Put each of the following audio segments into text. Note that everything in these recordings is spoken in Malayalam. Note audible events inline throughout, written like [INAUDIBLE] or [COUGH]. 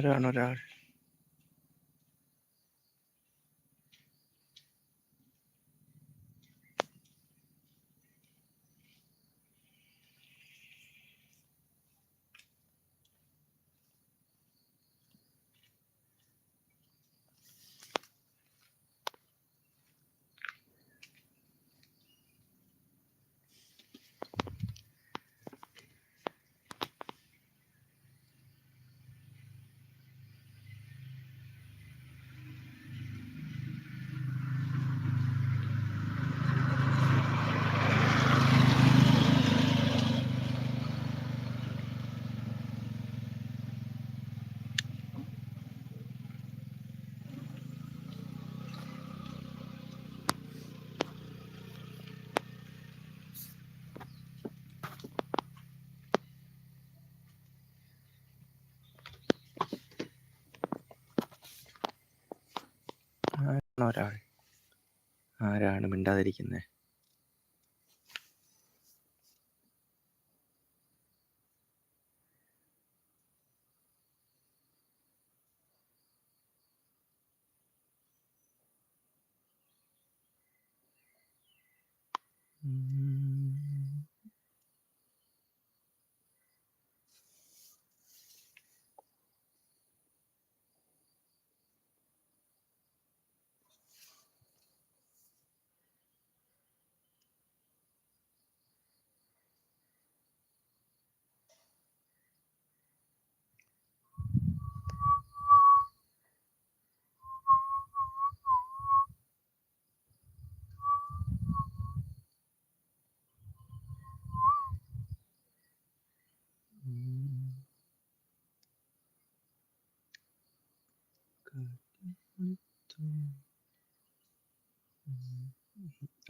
ആരാണൊരാൾ ഒരാൾ ആരാണ് മിണ്ടാതിരിക്കുന്നത്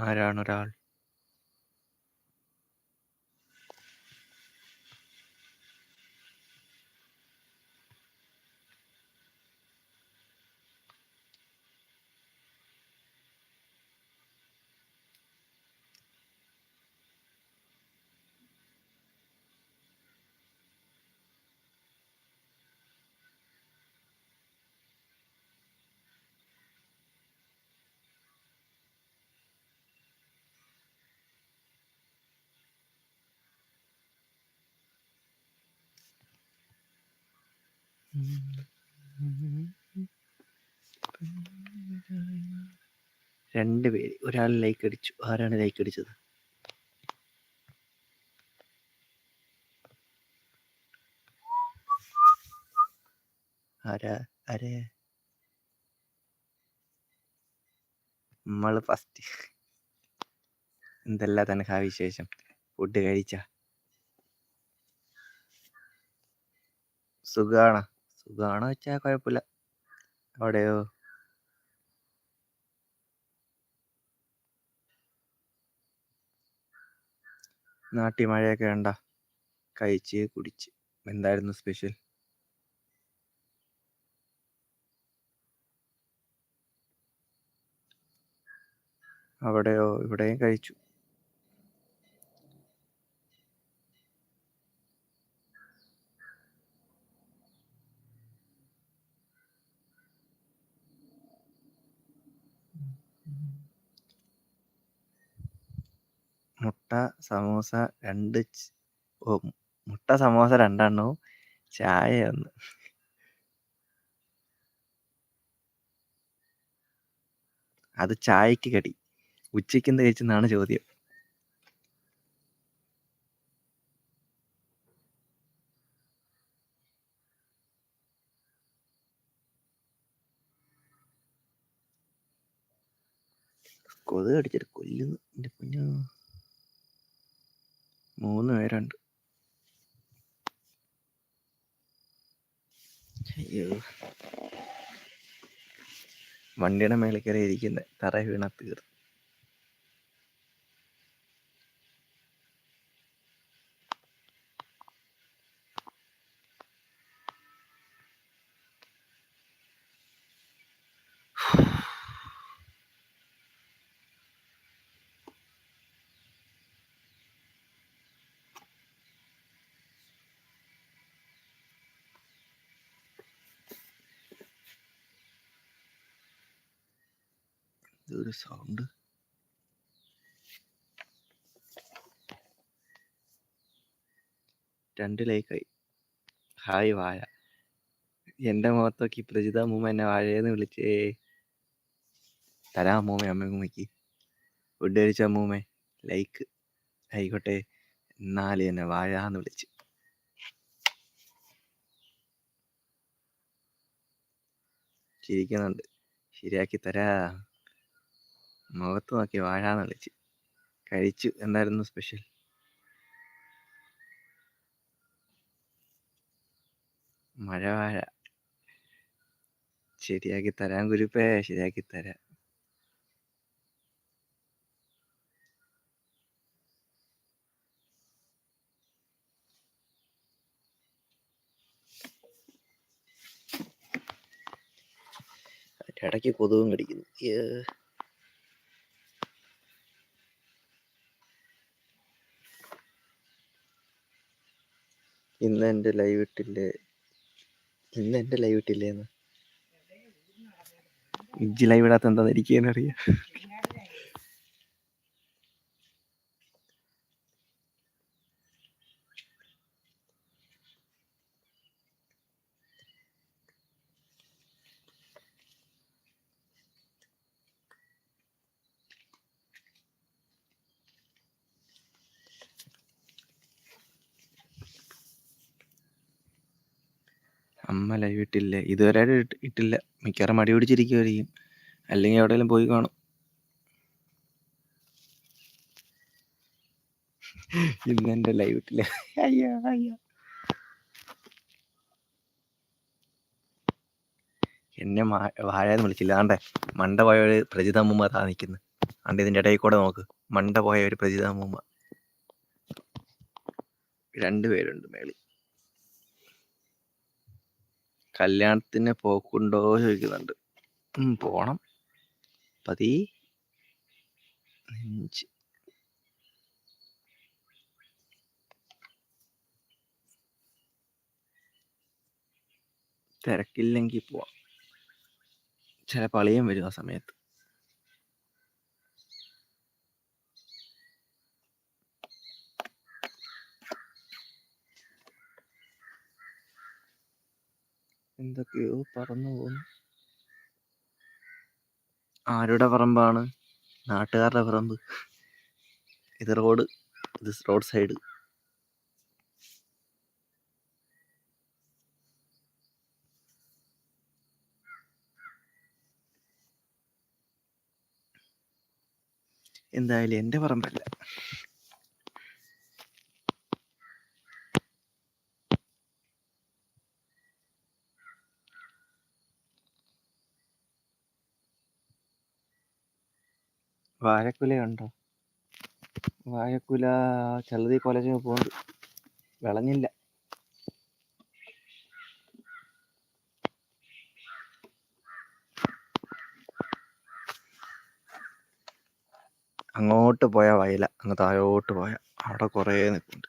ആരാണൊരാൾ രണ്ട് പേര്. ഒരാൾ ലൈക്ക് അടിച്ചു. ആരാണ് ലൈക്ക് അടിച്ചത്? ആരാ? ആരെ? നമ്മൾ ഫസ്റ്റ് എന്തല്ല തനക്കാ വിശേഷം? ഫുഡ് കഴിച്ച? സുഖാണോ? സുഖാണോ വെച്ചാ കുഴപ്പമില്ല അവിടെയോ? നാട്ടി മഴയൊക്കെ വേണ്ട കഴിച്ച് കുടിച്ച്. എന്തായിരുന്നു സ്പെഷ്യൽ? അവിടെയോ? ഇവിടെയും കഴിച്ചു. മുട്ട സമോസ രണ്ട് ഓ മുട്ട സമോസ രണ്ടെണ്ണവും ചായ ഒന്ന്. അത് ചായക്ക് കടി. ഉച്ചയ്ക്ക് എന്ത് കഴിച്ചെന്നാണ് ചോദ്യം. കൊതുക് അടിച്ചിട്ട് കൊല്ലുന്നു എന്റെ കുഞ്ഞു മൂന്ന് പേരുണ്ട്. അയ്യോ. വണ്ടിയുടെ മേളിൽ കയറി ഇരിക്കുന്നത് തറ വീണ തീർന്നു എന്തൊരു സൗണ്ട് രണ്ട് ലൈക്കായി ഹായ് വാഴ എന്റെ മുഖത്ത് നോക്കി പ്രജിത അമ്മൂമ്മ എന്നെ വാഴയെന്ന് വിളിച്ചേ. തരാം അമ്മൂമ്മ അമ്മൂമ്മയ്ക്ക്. ഫുഡ് കഴിച്ച അമ്മൂമ്മ? ലൈക്ക് ആയിക്കോട്ടെ. എന്നാൽ എന്നെ വാഴ എന്ന് വിളിച്ച്. ചിരിക്കുന്നുണ്ട്. ശരിയാക്കി തരാ. മുഖത്ത് നോക്കി വാഴാന്ന് വിളിച്ച്. കഴിച്ചു. എന്തായിരുന്നു സ്പെഷ്യൽ മഴ വാഴ ശരിയാക്കി തരാൻ കുരുപ്പേ ശരിയാക്കി തരാം. ഇടയ്ക്ക് കൊതുകും കടിക്കുന്നു. ഇന്ന് എന്റെ ലൈവ് ഇട്ടില്ലേ? ഇന്ന് എന്റെ ലൈവ് ഇട്ടില്ലേന്ന്? ഇജ്ജ് ലൈവ് ഇടാത്ത എന്താന്ന് എനിക്ക് അമ്മ ലൈവ് ഇട്ടില്ലേ. ഇതുവരെ ഇട്ട് ഇട്ടില്ല. മിക്കവാറും മടി പിടിച്ചിരിക്കുമായിരിക്കും അല്ലെങ്കിൽ എവിടെയെങ്കിലും പോയി കാണും. [LAUGHS] ഇന്ന് എന്റെ ലൈവ് ഇട്ടില്ല. [LAUGHS] അയ്യോ അയ്യോ. എന്നെ മാ- വാഴയെന്ന് വിളിച്ചില്ല. ആണ്ടെ മണ്ട പോയ ഒരു പ്രജിത അമ്മൂമ്മ താ നിൽക്കുന്നത് ആണ്ട് ഇതിന്റെ ഇടയിൽ കൂടെ നോക്ക്. മണ്ട പോയ ഒരു പ്രജിത അമ്മൂമ്മ. രണ്ടുപേരുണ്ട് മേളി കല്യാണത്തിന് പോക്കുണ്ടോ ചോദിക്കുന്നുണ്ട്. പോണം. പതി നെഞ്ച്. തിരക്കില്ലെങ്കിൽ പോവാം. ചിലപ്പോൾ അളിയൻ വരും ആ സമയത്ത്. എന്തൊക്കെയോ പറന്നു പോകുന്നു ആരുടെ പറമ്പാണ്? നാട്ടുകാരുടെ പറമ്പ്. ഇത് റോഡ് ഇത് റോഡ് സൈഡ്. എന്തായാലും എന്റെ പറമ്പല്ല. വാഴക്കുലയുണ്ടോ? വാഴക്കുല ചളുതി കോളേജിൽ പോകുന്നുണ്ട് വിളഞ്ഞില്ല. അങ്ങോട്ട് പോയ വയല. അങ്ങ് താഴോട്ട് പോയ. അവിടെ കുറേ നിൽക്കുന്നുണ്ട്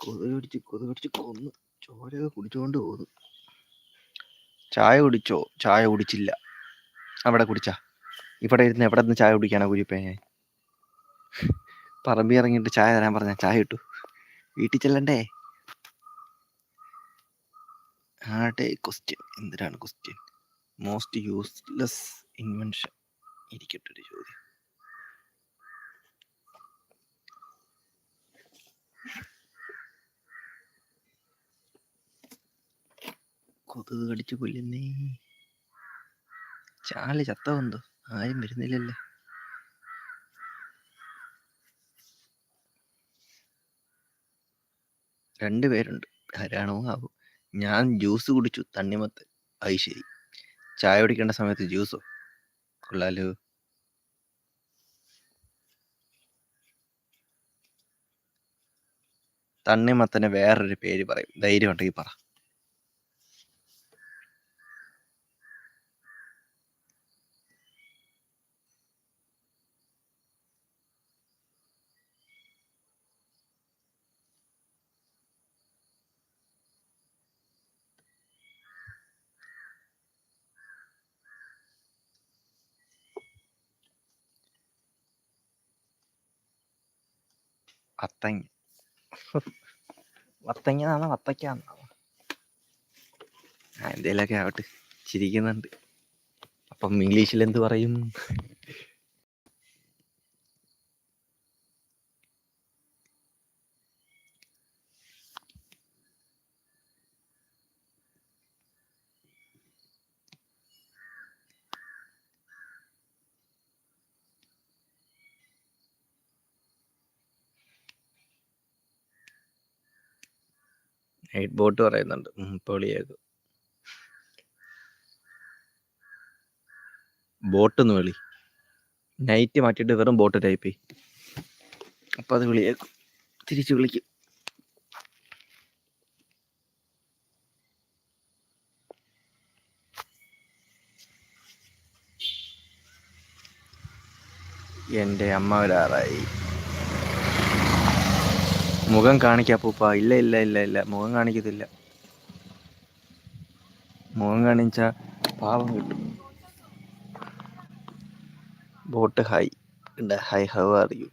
കൊതുക് കടിച്ച് കൊതുക് കടിച്ച് കൊന്നു ചോരയൊക്കെ കുടിച്ചോണ്ട് പോന്നു ചായ കുടിച്ചോ? ചായ കുടിച്ചില്ല. അവിടെ കുടിച്ചാ? ഇവിടെ ഇരുന്ന് എവിടെ നിന്ന് ചായ കുടിക്കാനാ കുരിപ്പേ ഞാൻ? പറമ്പി ഇറങ്ങിയിട്ട് ചായ തരാൻ പറഞ്ഞ ചായ ഇട്ടു വീട്ടിൽ ചെല്ലണ്ടേ? ആടെ ക്വസ്റ്റ്യൻ എന്തിനാണ് ക്വസ്റ്റ്യൻ മോസ്റ്റ് യൂസ്ലെസ് ഇൻവെൻഷൻ ഇരിക്കട്ടെ ഒരു ചോദ്യം. കൊതുക് കടിച്ചു കൊല്ലുന്നേ. ചാൽ വന്നു ആരും വരുന്നില്ലല്ലേ. രണ്ട് പേരുണ്ട്. ആരാണോ ആവും. ഞാൻ ജ്യൂസ് കുടിച്ചു. തണ്ണിമത്ത് അത് ശരി. ചായ കുടിക്കേണ്ട സമയത്ത് ജ്യൂസോ കൊള്ളാലോ. തണ്ണിമത്തന് വേറൊരു പേര് പറയും. ധൈര്യം ഉണ്ടെങ്കിൽ പറ. വത്തങ്ങ. [LAUGHS] വത്തങ്ങ വത്തക്കാന്നോ ആ എന്തേലൊക്കെ ആവട്ടെ. ചിരിക്കുന്നുണ്ട്. അപ്പം ഇംഗ്ലീഷിൽ എന്ത് പറയും? നൈറ്റ് ബോട്ട് പറയുന്നുണ്ട്. പൊളിയാക്കും ബോട്ട് എന്ന് വിളി. നൈറ്റ് മാറ്റിയിട്ട് വെറും ബോട്ട് ടൈപ്പ് അപ്പൊ അത് വിളിയേക്കും. തിരിച്ചു വിളിക്കും. എന്റെ അമ്മ വരാറായി മുഖം കാണിക്കാ പൂപ്പ ഇല്ല ഇല്ല ഇല്ല ഇല്ല. മുഖം കാണിക്കത്തില്ല. മുഖം കാണിച്ച പാവം കിട്ടും. ബോട്ട് ഹായ് ഉണ്ട് ഹായ് ഹൗ ആർ യു.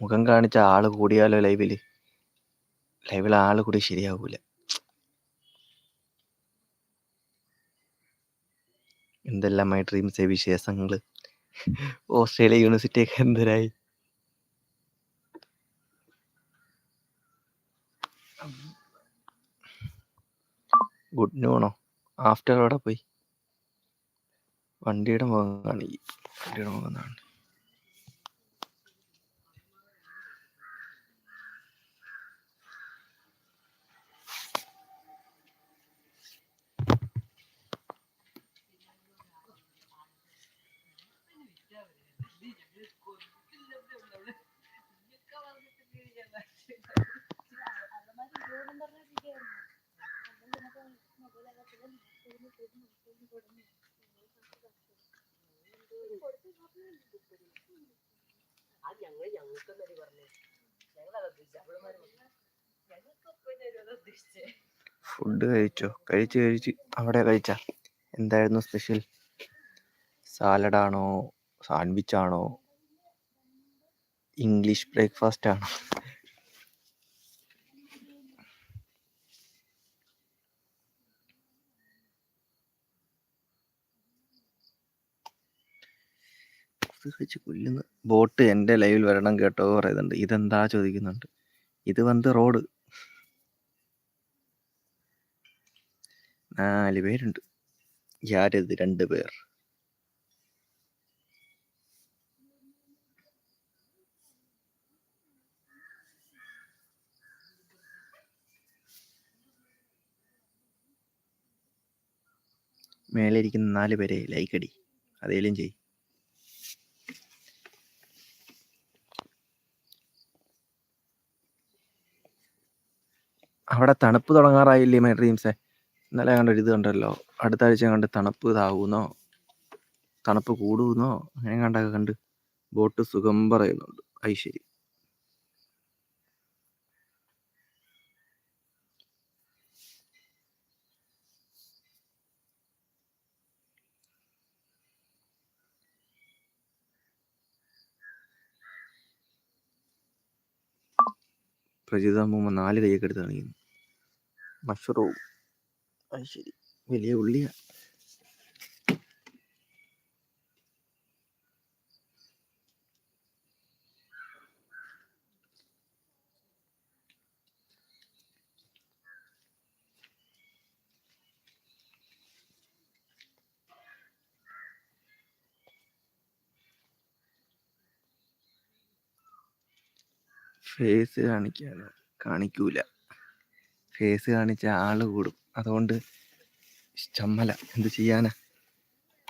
മുഖം കാണിച്ച ആൾ കൂടിയാലോ ലൈവിൽ? ലൈവിൽ ആൾ കൂടി ശരിയാവൂല. എന്തെല്ലാം മൈ ഡ്രീംസ് വിശേഷങ്ങൾ? ഓസ്ട്രേലിയ യൂണിവേഴ്സിറ്റി ഒക്കെ എന്തരായി? ഗുഡ് നൂണോ ആഫ്റ്റർ അവിടെ പോയി. വണ്ടിയുടെ മുഖം കാണി. വണ്ടിയുടെ മുഖം കാണി. ഫുഡ് കഴിച്ചോ? കഴിച്ച് കഴിച്ച്. അവിടെ കഴിച്ച. എന്തായിരുന്നു സ്പെഷ്യൽ സാലഡാണോ സാൻഡ്വിച്ചാണോ ഇംഗ്ലീഷ് ബ്രേക്ക്ഫാസ്റ്റ് ആണോ? കഴിച്ച് കൊല്ലുന്നു ബോട്ട് എന്റെ ലൈവിൽ വരണം കേട്ടോ പറയുന്നുണ്ട്. ഇതെന്താ ചോദിക്കുന്നുണ്ട്. ഇത് വന്ന് റോഡ്. നാല് പേരുണ്ട്. യാരത്? രണ്ട് പേർ. മേലെ ഇരിക്കുന്ന നാല് പേരെ ലൈക്ക് അടി. അതേലും ചെയ് അവിടെ തണുപ്പ് തുടങ്ങാറായില്ലേ മൈ ഡ്രീംസ്? ഇന്നലെ കണ്ട ഒരു ഇത് കണ്ടല്ലോ. അടുത്ത ആഴ്ച കണ്ട് തണുപ്പ് ഇതാവുന്നോ? തണുപ്പ് കൂടുന്നോ? അങ്ങനെ കണ്ടൊക്കെ കണ്ട് ബോട്ട് സുഖം പറയുന്നുണ്ട്. അത് ശരി. നാല് കൈയൊക്കെ എടുത്ത് കാണിക്കുന്നു മഷ്റൂം. അത് ശരി. വലിയ ഉള്ളിയാ. ഫേസ് കാണിക്കാനോ? കാണിക്കൂല. ഫേസ് കാണിച്ച ആൾ കൂടും. അതുകൊണ്ട് ചമ്മല. എന്ത് ചെയ്യാനാ?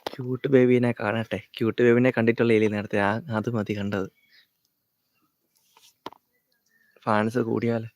ക്യൂട്ട് ബേബീനെ കാണട്ടെ. ക്യൂട്ട് ബേബിനെ കണ്ടിട്ടുള്ള ഇല്ലേ നേരത്തെ ആ അത് മതി കണ്ടത്. ഫാൻസ് കൂടിയാലേ.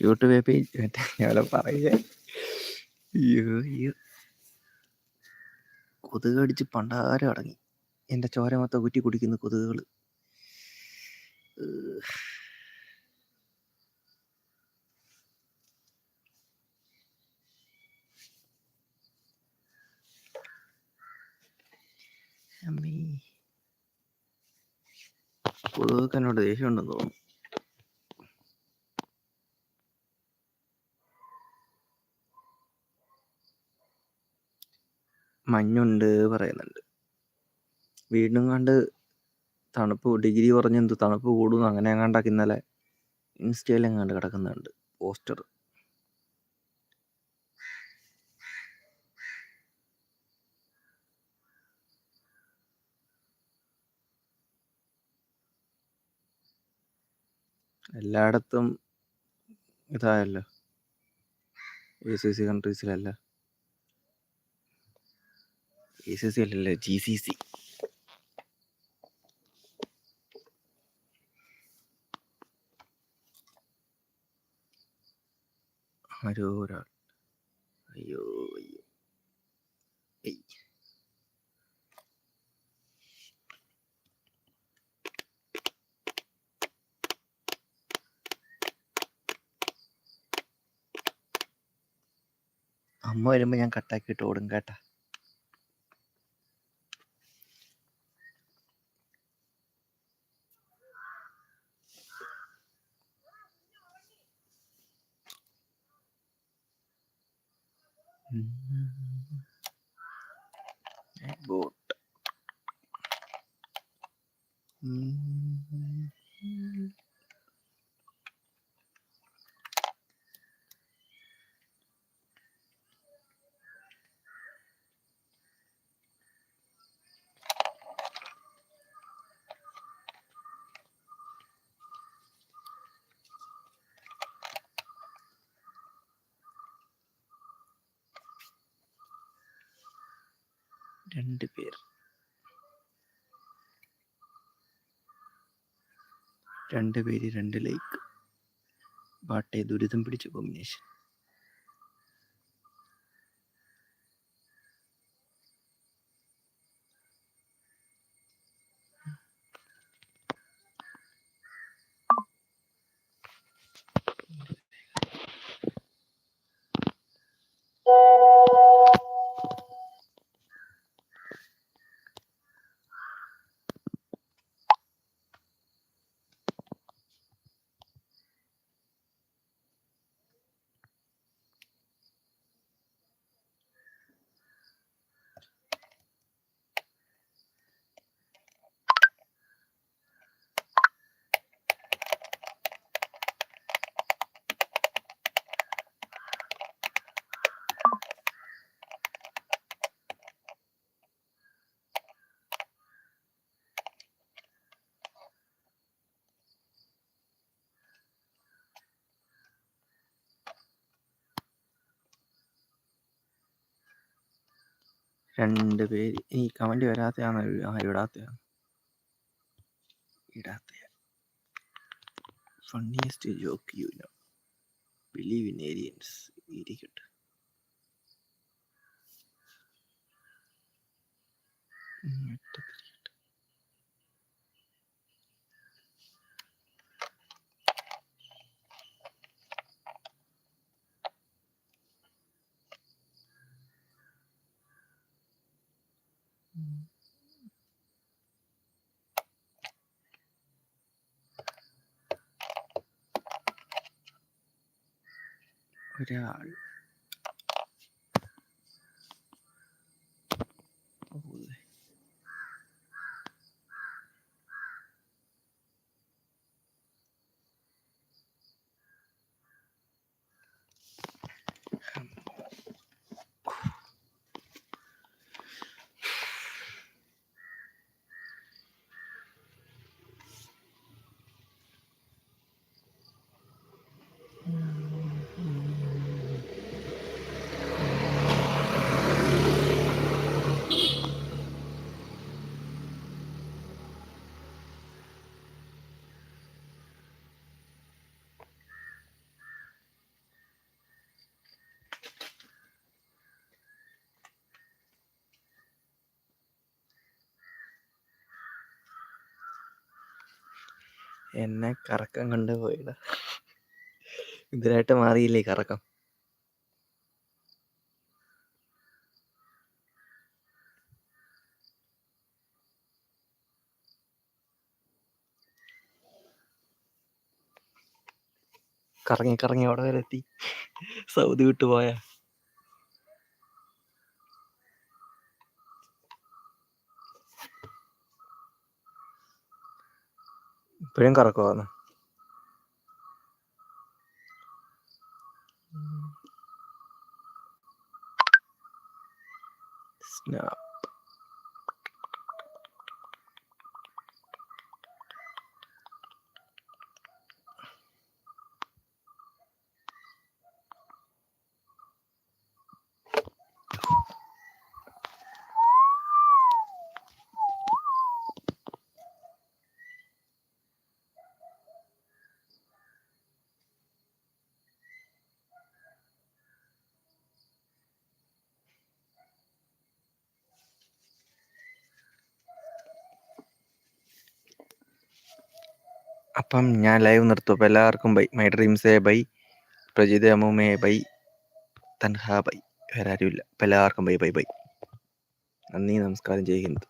ക്യൂട്ട് ബേബി ഞാൻ പറയുക. അയ്യോ കൊതുക് പണ്ടാരം അടങ്ങി. എന്റെ ചോര മൊത്തം കുറ്റി കുടിക്കുന്ന കൊതുകുകൾ. കൊതുകൊക്കെ എന്നോട് ദേഷ്യമുണ്ടെന്ന് തോന്നുന്നു. മഞ്ഞുണ്ട് പറയുന്നുണ്ട്. കണ്ട് തണുപ്പ് ഡിഗ്രി കുറഞ്ഞ് എന്ത് തണുപ്പ് കൂടുന്നു. അങ്ങനെ എങ്ങാണ്ടൊക്കെ ഇന്നലെ ഇൻസ്റ്റയിൽ എങ്ങാണ്ട് കിടക്കുന്നുണ്ട് പോസ്റ്റർ. എല്ലായിടത്തും ഇതായല്ലോ. എ സി സി കൺട്രീസിലല്ല എ സി സി അല്ലല്ലോ ജി സി സി ആരോ ഒരാൾ അയ്യോ അയ്യോ. അമ്മ വരുമ്പോ ഞാൻ കട്ടാക്കിയിട്ട് ഓടും കേട്ടാ. ബോട്ട് രണ്ട് പേർ രണ്ട് പേര് രണ്ട് ലൈക്ക് ബാട്ടെ ദുരിതം പിടിച്ച കോമ്പിനേഷൻ. രണ്ട് പേര്. ഈ കമന്റ് വരാത്തയാണോ? ആ ഇടാത്തയാണ്? ഇടാത്ത funniest joke you know believe in aliens ഇരിക്കട്ടെ. ഉം, ഇട്ടത്തിരിക്കട്ടെ. ഒരാൾ എന്നെ കറക്കം കൊണ്ട് പോയിടാ. ഇതിനായിട്ട് മാറിയില്ലേ കറക്കം? കറങ്ങി കറങ്ങി അവിടെ വരെ എത്തി. സൗദി വിട്ടു പോയാ. ഇപ്പോഴും കറക്കുവാന്ന്. സ്നാപ്പ് അപ്പം ഞാൻ ലൈവ് നിർത്തും. അപ്പം എല്ലാവർക്കും ബൈ മൈ ഡ്രീംസേ ബൈ പ്രജിത അമ്മൂമ്മേ ബൈ തൻഹ ബൈ വേറെ ആരുമില്ല. അപ്പം എല്ലാവർക്കും ബൈ ബൈ ബൈ നന്ദി നമസ്കാരം. ജയ് ഹിന്ദ്.